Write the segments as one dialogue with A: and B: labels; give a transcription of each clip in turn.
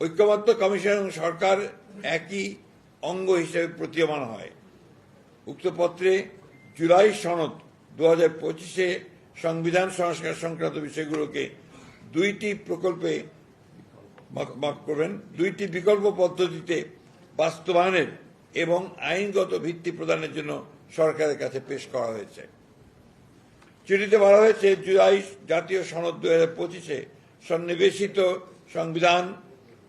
A: ঐক্যবদ্ধ কমিশন এবং সরকার একই অঙ্গ হিসেবে প্রতীয়মান হয়। উক্ত পত্রে জুলাই সনদ দু হাজার পঁচিশে সংবিধান সংস্কার সংক্রান্ত বিষয়গুলোকে দুইটি প্রকল্পে মাফ করবেন। দুইটি বিকল্প পদ্ধতিতে বাস্তবায়নের এবং আইনগত ভিত্তি প্রদানের জন্য সরকারের কাছে পেশ করা হয়েছে। চিঠিতে বলা হয়েছে, জুলাই জাতীয় সনদ দু হাজার পঁচিশে সন্নিবেশিত সংবিধান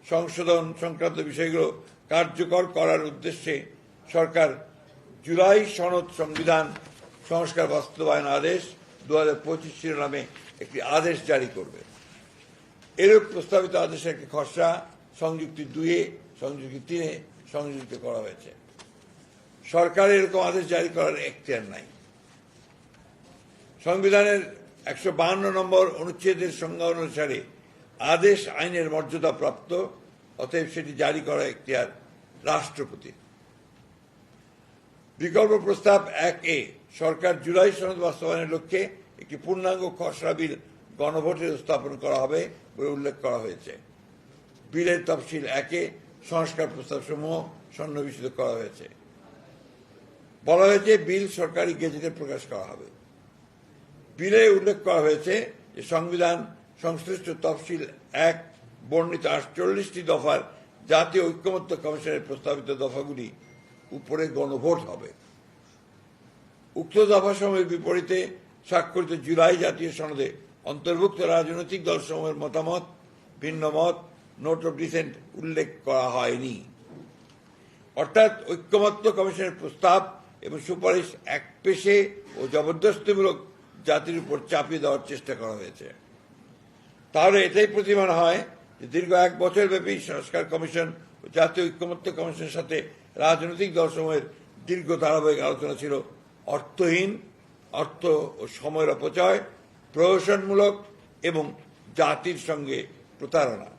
A: সংশোধন সংক্রান্ত বিষয়গুলো কার্যকর করার উদ্দেশ্যে সরকার জুলাই সনদ সংবিধান সংস্কার বাস্তবায়ন আদেশ দু হাজার পঁচিশ শিরোনামে একটি আদেশ জারি করবে। এরূপ প্রস্তাবিত আদেশের একটি খসড়া সংযুক্তি দুইয়ে, সংযুক্তি তিনে সংযুক্ত করা হয়েছে। সরকার এরকম আদেশ জারি করার এখতিয়ার নাই। সংবিধানের একশো নম্বর অনুচ্ছেদের সংজ্ঞা অনুসারে আদেশ আইনের মর্যাদা প্রাপ্ত, অতএব সেটি জারি করা এখতিয়ার রাষ্ট্রপতি। বিকল্প প্রস্তাব এক এ সরকার জুলাই সনদ বাস্তবায়নের লক্ষ্যে একটি পূর্ণাঙ্গ খসড়া বিল গণভোটের স্থাপন করা হবে বলে উল্লেখ করা হয়েছে। বিলের তফসিল একে সংস্কার প্রস্তাব সমূহ সন্নিবেশিত করা হয়েছে। বলা হয়েছে বিল সরকারি গেজেটে প্রকাশ করা হবে। বিলে উল্লেখ করা হয়েছে যে সংবিধান সংশ্লিষ্ট তফসিল এক, বর্ণিত আটচল্লিশটি দফার জাতীয় ঐক্যমত্য কমিশনের প্রস্তাবিত দফাগুলি উপরে গণভোট হবে। উক্ত দফাসমূহের বিপরীতে স্বাক্ষরিত জুলাই জাতীয় সনদে অন্তর্ভুক্ত রাজনৈতিক দলসমূহের মতামত, ভিন্ন মত, নোট অফ ডিসেন্ট উল্লেখ করা হয়নি। অর্থাৎ ঐক্যমত্য কমিশনের প্রস্তাব এবং সুপারিশ এক পেশে ও জবরদস্তিমূলক জাতির উপর চাপিয়ে দেওয়ার চেষ্টা করা হয়েছে। তাহলে এটাই প্রতিমান হয় যে দীর্ঘ এক বছর ব্যাপী সংস্কার কমিশন জাতীয় ঐক্যমত্য কমিশনের সাথে রাজনৈতিক দলসমূহের দীর্ঘ ধারাবাহিক আলোচনা ছিল অর্থহীন, অর্থ ও সময়ের অপচয়, প্রহসনমূলক এবং জাতির সঙ্গে প্রতারণা।